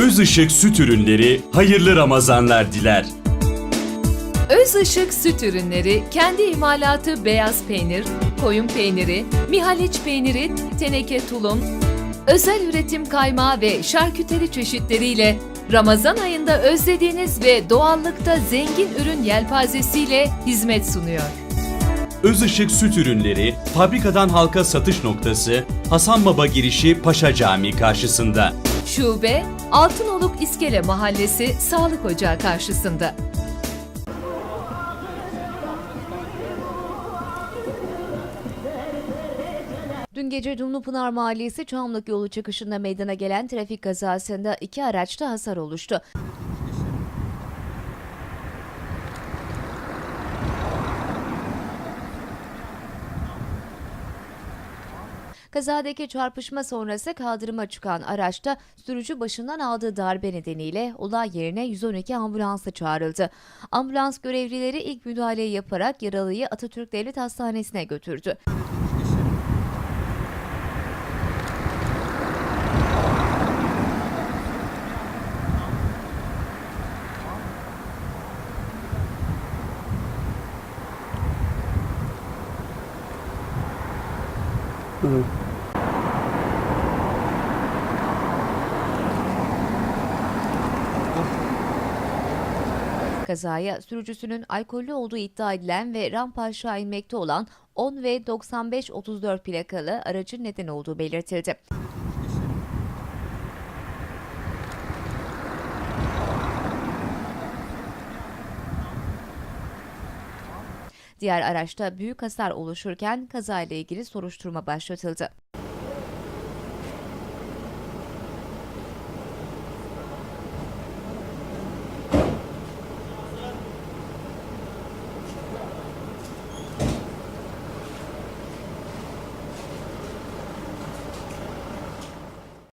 Özışık Süt Ürünleri hayırlı Ramazanlar diler. Özışık Süt Ürünleri kendi imalatı beyaz peynir, koyun peyniri, mihaliç peyniri, teneke tulum, özel üretim kaymağı ve şarküteri çeşitleriyle Ramazan ayında özlediğiniz ve doğallıkta zengin ürün yelpazesiyle hizmet sunuyor. Özışık Süt Ürünleri fabrikadan halka satış noktası Hasan Baba girişi Paşa Camii karşısında. Şube Altınoluk İskele Mahallesi Sağlık Ocağı karşısında. Dün gece Dumlupınar Mahallesi Çamlık yolu çıkışında meydana gelen trafik kazasında iki araçta hasar oluştu. Kazadaki çarpışma sonrası kaldırıma çıkan araçta sürücü başından aldığı darbe nedeniyle olay yerine 112 ambulansa çağrıldı. Ambulans görevlileri ilk müdahaleyi yaparak yaralıyı Atatürk Devlet Hastanesi'ne götürdü. Kazaya sürücüsünün alkollü olduğu iddia edilen ve rampa aşağı inmekte olan 10 ve 95-34 plakalı aracın neden olduğu belirtildi. Diğer araçta büyük hasar oluşurken kazayla ilgili soruşturma başlatıldı.